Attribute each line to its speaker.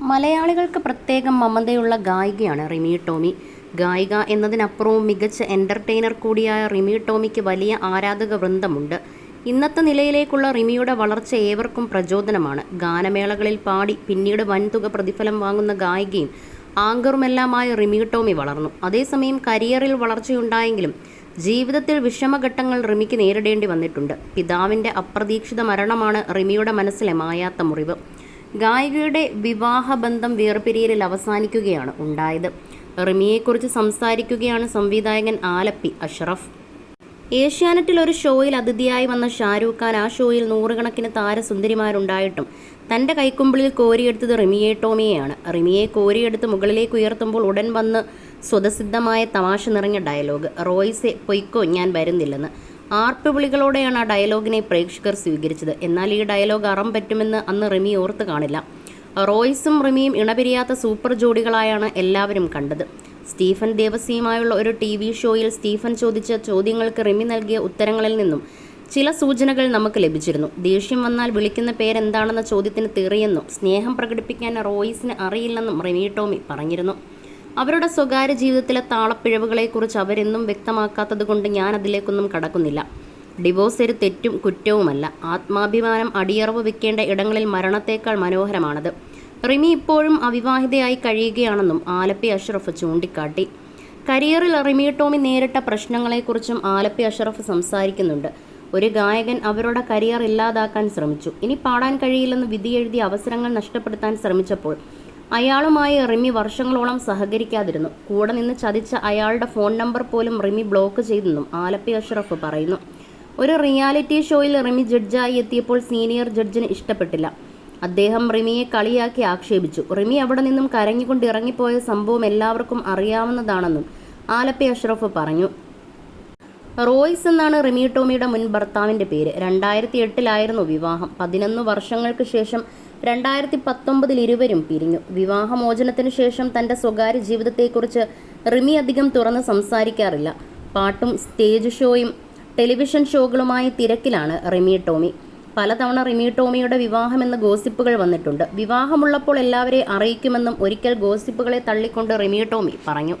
Speaker 1: മലയാളികൾക്ക് പ്രത്യേകം മമതയുള്ള ഗായികയാണ് റിമി ടോമി. ഗായിക എന്നതിനപ്പുറവും മികച്ച എന്റർടൈനർ കൂടിയായ റിമി ടോമിക്ക് വലിയ ആരാധക വൃന്ദമുണ്ട്. ഇന്നത്തെ നിലയിലേക്കുള്ള റിമിയുടെ വളർച്ച ഏവർക്കും പ്രചോദനമാണ്. ഗാനമേളകളിൽ പാടി പിന്നീട് വൻതുക പ്രതിഫലം വാങ്ങുന്ന ഗായികയും ആങ്കറുമെല്ലാമായി റിമി ടോമി വളർന്നു. അതേസമയം കരിയറിൽ വളർച്ചയുണ്ടായെങ്കിലും ജീവിതത്തിൽ വിഷമഘട്ടങ്ങൾ റിമിക്ക് നേരിടേണ്ടി വന്നിട്ടുണ്ട്. പിതാവിന്റെ അപ്രതീക്ഷിത മരണമാണ് റിമിയുടെ മനസ്സിലെ മായാത്ത മുറിവ്. ഗായികയുടെ വിവാഹബന്ധം വേർപിരിയലിൽ അവസാനിക്കുകയാണ് ഉണ്ടായത്. റിമിയെക്കുറിച്ച് സംസാരിക്കുകയാണ് സംവിധായകൻ ആലപ്പി അഷ്റഫ്. ഏഷ്യാനെറ്റിൽ ഒരു ഷോയിൽ അതിഥിയായി വന്ന ഷാരൂഖ് ഖാൻ ആ ഷോയിൽ നൂറുകണക്കിന് താരസുന്ദരിമാരുണ്ടായിട്ടും തന്റെ കൈക്കുമ്പിളിൽ കോരിയെടുത്തത് റിമിയെ ടോമിയെയാണ്. റിമിയെ കോരിയെടുത്ത് മുകളിലേക്ക് ഉയർത്തുമ്പോൾ ഉടൻ വന്ന് സ്വതസിദ്ധമായ തമാശ നിറഞ്ഞ ഡയലോഗ്. റോയ്സെ പൊയ്ക്കോ ഞാൻ വരുന്നില്ലെന്ന്. ആർപ്പുവിളികളോടെയാണ് ആ ഡയലോഗിനെ പ്രേക്ഷകർ സ്വീകരിച്ചത്. എന്നാൽ ഈ ഡയലോഗ് അറം പറ്റുമെന്ന് അന്ന് റിമി ഓർത്ത് കാണില്ല. റോയ്സും റിമിയും ഇണപിരിയാത്ത സൂപ്പർ ജോഡികളായാണ് എല്ലാവരും കണ്ടത്. സ്റ്റീഫൻ ദേവസ്യയുമായുള്ള ഒരു ടി വി ഷോയിൽ സ്റ്റീഫൻ ചോദിച്ച ചോദ്യങ്ങൾക്ക് റിമി നൽകിയ ഉത്തരങ്ങളിൽ നിന്നും ചില സൂചനകൾ നമുക്ക് ലഭിച്ചിരുന്നു. ദേഷ്യം വന്നാൽ വിളിക്കുന്ന പേരെന്താണെന്ന ചോദ്യത്തിന് തെറിയെന്നും സ്നേഹം പ്രകടിപ്പിക്കാൻ റോയിസിന് അറിയില്ലെന്നും റിമി ടോമി പറഞ്ഞിരുന്നു. അവരുടെ സ്വകാര്യ ജീവിതത്തിലെ താളപ്പിഴവുകളെക്കുറിച്ച് അവരെന്നും വ്യക്തമാക്കാത്തതുകൊണ്ട് ഞാൻ അതിലേക്കൊന്നും കടക്കുന്നില്ല. ഡിവോഴ്സ് ഒരു തെറ്റും കുറ്റവുമല്ല. ആത്മാഭിമാനം അടിയറവ് വെക്കേണ്ട ഇടങ്ങളിൽ മരണത്തേക്കാൾ മനോഹരമാണത്. റിമി ഇപ്പോഴും അവിവാഹിതയായി കഴിയുകയാണെന്നും ആലപ്പി അഷ്റഫ് ചൂണ്ടിക്കാട്ടി. കരിയറിൽ റിമി ടോമി നേരിട്ട പ്രശ്നങ്ങളെക്കുറിച്ചും ആലപ്പി അഷ്റഫ് സംസാരിക്കുന്നുണ്ട്. ഒരു ഗായകൻ അവരുടെ കരിയർ ഇല്ലാതാക്കാൻ ശ്രമിച്ചു. ഇനി പാടാൻ കഴിയില്ലെന്ന് വിധിയെഴുതിയ അവസരങ്ങൾ നഷ്ടപ്പെടുത്താൻ ശ്രമിച്ചപ്പോൾ അയാളുമായി റിമി വർഷങ്ങളോളം സഹകരിക്കാതിരുന്നു. കൂടെ നിന്ന് ചതിച്ച അയാളുടെ ഫോൺ നമ്പർ പോലും റിമി ബ്ലോക്ക് ചെയ്തെന്നും ആലപ്പി അഷ്റഫ് പറയുന്നു. ഒരു റിയാലിറ്റി ഷോയിൽ റിമി ജഡ്ജായി എത്തിയപ്പോൾ സീനിയർ ജഡ്ജിന് ഇഷ്ടപ്പെട്ടില്ല. അദ്ദേഹം റിമിയെ കളിയാക്കി ആക്ഷേപിച്ചു. റിമി അവിടെ നിന്നും കരഞ്ഞുകൊണ്ട് ഇറങ്ങിപ്പോയ സംഭവം എല്ലാവർക്കും അറിയാവുന്നതാണെന്നും ആലപ്പി അഷ്റഫ് പറഞ്ഞു. റോയ്സ് എന്നാണ് റിമി ടോമിയുടെ മുൻ ഭർത്താവിന്റെ പേര്. രണ്ടായിരത്തി എട്ടിലായിരുന്നു വിവാഹം. പതിനൊന്ന് വർഷങ്ങൾക്ക് ശേഷം രണ്ടായിരത്തി പത്തൊമ്പതിൽ ഇരുവരും പിരിഞ്ഞു. വിവാഹമോചനത്തിനു ശേഷം തന്റെ സ്വകാര്യ ജീവിതത്തെക്കുറിച്ച് റിമി അധികം തുറന്ന് സംസാരിക്കാറില്ല. പാട്ടും സ്റ്റേജ് ഷോയും ടെലിവിഷൻ ഷോകളുമായി തിരക്കിലാണ് റിമി ടോമി. പലതവണ റിമി ടോമിയുടെ വിവാഹമെന്ന ഗോസിപ്പുകൾ വന്നിട്ടുണ്ട്. വിവാഹമുള്ളപ്പോൾ എല്ലാവരെയും അറിയിക്കുമെന്നും ഒരിക്കൽ ഗോസിപ്പുകളെ തള്ളിക്കൊണ്ട് റിമി ടോമി പറഞ്ഞു.